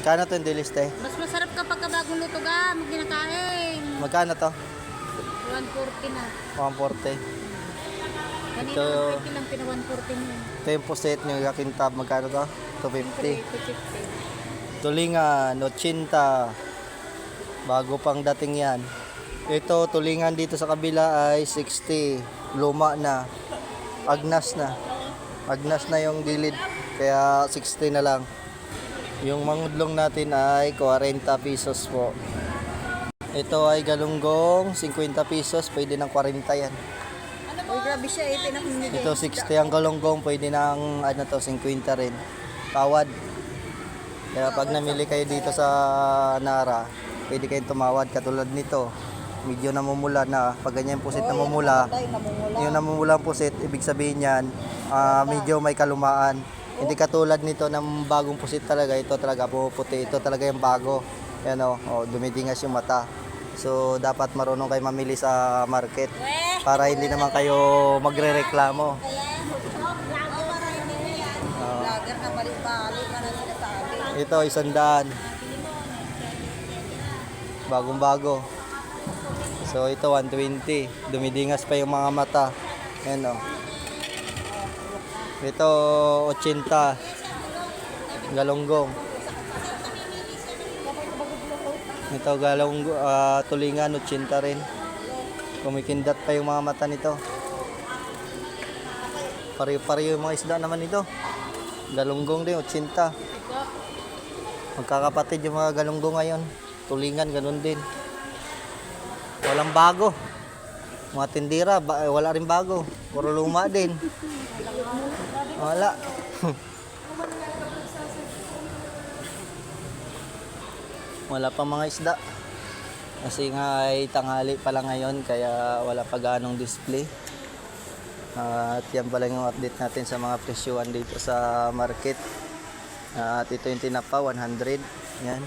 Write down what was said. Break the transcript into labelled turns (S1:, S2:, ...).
S1: Magkano to yung diliste?
S2: Mas masarap kapag bagong luto ka, mag kinakain.
S1: Magkano to?
S2: 140 na.
S1: 140.
S2: Kanina,
S1: Ito-
S2: 150 lang, pina 140 mo.
S1: Ito yung puset nyo kakintab. Magkano to? 250.
S2: 250.
S1: Tulingan, 80. Bago pang dating yan. Ito, tulingan dito sa kabila ay 60. Luma na. Agnas na. Agnas na yung gilid. Kaya 60 na lang. Yung mangudlong natin ay 40 pesos po. Ito ay galunggong, 50 pesos. Pwede ng 40 yan.
S2: Uy, grabe siya eh, pinakamili.
S1: Ito 60 ang galunggong, pwede ng ano to 50 rin. Tawad. Kaya pag namili kayo dito sa Nara, pwede kayong tumawad katulad nito. Medyo namumula na. Pag ganyan yung pusit namumula, yung namumula ang pusit, ibig sabihin yan, ah, medyo may kalumaan. Hindi katulad nito ng bagong pusit talaga. Ito talaga pumuputi. Ito talaga yung bago. Yan o, oh, dumidingas yung mata. So, dapat marunong kayo mamili sa market para hindi naman kayo magre-reklamo.
S2: Sinasabi.
S1: Ito, isandaan. Bagong bago. So, ito, 120. Dumidingas pa yung mga mata. Ayan o. Ito, 80. Galonggong. Ito, galong, ah, tulingan, 80 rin. Kumikindat pa yung mga mata nito. Pare-pare yung mga isda naman ito. Galunggong din, 80. Magkakapatid yung mga galunggong ngayon. Tulingan, ganun din. Walang bago. Mga tindira, ba, eh, wala rin bago. Puro luma din. Wala. wala pa mga isda. Kasi nga ay tanghali pa lang ngayon kaya wala pa ganong display. At yan pala yung update natin sa mga presyuan dito sa market. At ito yung tinapa, 100. Yan.